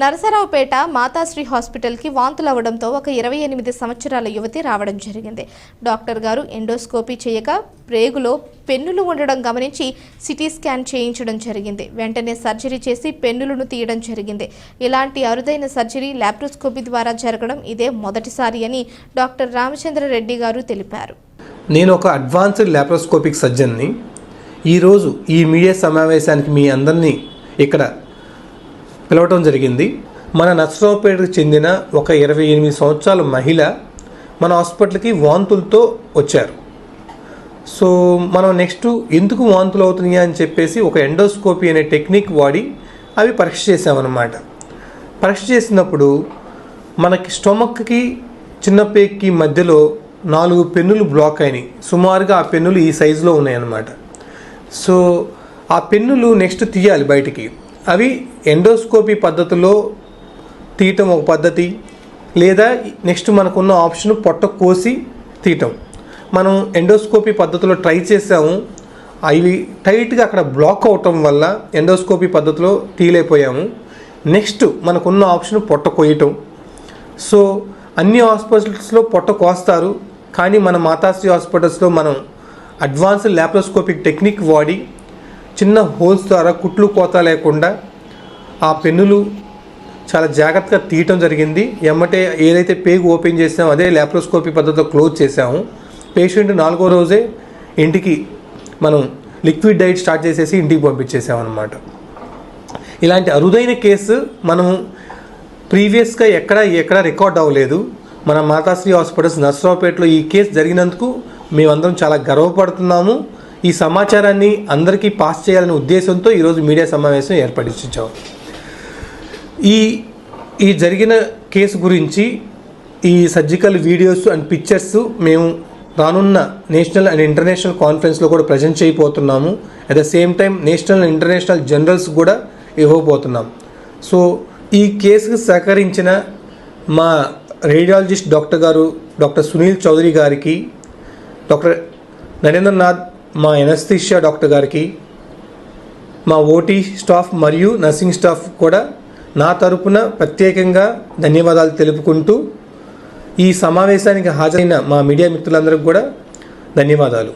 నరసరావుపేట మాతాశ్రీ హాస్పిటల్కి వాంతులవ్వడంతో ఒక ఇరవై ఎనిమిది సంవత్సరాల యువతి రావడం జరిగింది. డాక్టర్ గారు ఎండోస్కోపీ చేయక ప్రేగులో పెన్నులు ఉండడం గమనించి సిటీ స్కాన్ చేయించడం జరిగింది. వెంటనే సర్జరీ చేసి పెన్నులను తీయడం జరిగింది. ఇలాంటి అరుదైన సర్జరీ ల్యాప్రోస్కోపీ ద్వారా జరగడం ఇదే మొదటిసారి అని డాక్టర్ రామచంద్రరెడ్డి గారు తెలిపారు. నేను ఒక అడ్వాన్స్డ్ ల్యాప్రోస్కోపిక్ సర్జన్ని ఈరోజు ఈ మీడియా సమావేశానికి మీ అందరినీ ఇక్కడ పిలవటం జరిగింది. మన నర్సరావుపేటకు చెందిన ఒక ఇరవై ఎనిమిది సంవత్సరాల మహిళ మన హాస్పిటల్కి వాంతులతో వచ్చారు. సో మనం నెక్స్ట్ ఎందుకు వాంతులు అవుతున్నాయా అని చెప్పేసి ఒక ఎండోస్కోపీ అనే టెక్నిక్ వాడి అవి పరీక్ష చేసామన్నమాట పరీక్ష చేసినప్పుడు మనకి స్టొమక్కి చిన్న పేక్కి మధ్యలో నాలుగు పెన్నులు బ్లాక్ అయినాయి. సుమారుగా ఆ పెన్నులు ఈ సైజులో ఉన్నాయన్నమాట. సో ఆ పెన్నులు నెక్స్ట్ తీయాలి బయటికి. అవి ఎండోస్కోపీ పద్ధతిలో తీయటం ఒక పద్ధతి లేదా నెక్స్ట్ మనకున్న ఆప్షన్ పొట్ట కోసి తీయటం. మనం ఎండోస్కోపీ పద్ధతిలో ట్రై చేసాము అవి టైట్గా అక్కడ బ్లాక్ అవటం వల్ల ఎండోస్కోపీ పద్ధతిలో తీయలేకపోయాము. నెక్స్ట్ మనకున్న ఆప్షన్ పొట్ట కోయటం. సో అన్ని హాస్పిటల్స్లో పొట్ట కోస్తారు కానీ మన మాతాశ్రీ హాస్పిటల్స్లో మనం అడ్వాన్స్డ్ ల్యాప్రోస్కోపిక్ టెక్నిక్ వాడి చిన్న హోల్స్ ద్వారా కుట్లు కోత లేకుండా ఆ పెన్నులు చాలా జాగ్రత్తగా తీయటం జరిగింది. ఎమ్మటే ఏదైతే పేగు ఓపెన్ చేసామో అదే ల్యాప్రోస్కోపీ పద్ధతిలో క్లోజ్ చేసాము పేషెంట్ నాలుగో రోజే ఇంటికి మనం లిక్విడ్ డైట్ స్టార్ట్ చేసేసి ఇంటికి పంపించేసామన్నమాట. ఇలాంటి అరుదైన కేసు మనం ప్రీవియస్గా ఎక్కడ ఎక్కడ రికార్డ్ అవ్వలేదు. మన మాతాశ్రీ హాస్పిటల్స్ నర్సరావుపేటలో ఈ కేసు జరిగినందుకు మేమందరం చాలా గర్వపడుతున్నాము. ఈ సమాచారాన్ని అందరికీ పాస్ చేయాలనే ఉద్దేశంతో ఈరోజు మీడియా సమావేశం ఏర్పడించాం. ఈ ఈ జరిగిన కేసు గురించి ఈ సర్జికల్ వీడియోస్ అండ్ పిక్చర్స్ మేము రానున్న నేషనల్ అండ్ ఇంటర్నేషనల్ కాన్ఫరెన్స్లో కూడా ప్రజెంట్ చేయబోతున్నాము. At the same time national and international journals కూడా ఇవ్వబోతున్నాం. సో ఈ కేసుకు సహకరించిన మా రేడియాలజిస్ట్ డాక్టర్ గారు డాక్టర్ సునీల్ చౌదరి గారికి డాక్టర్ నరేంద్రనాథ్ మా ఎనస్థీషియా డాక్టర్ గారికి మా ఓటీ స్టాఫ్ మరియు నర్సింగ్ స్టాఫ్ కూడా నా తరపున ప్రత్యేకంగా ధన్యవాదాలు తెలుపుకుంటూ ఈ సమావేశానికి హాజరైన మా మీడియా మిత్రులందరికీ కూడా ధన్యవాదాలు.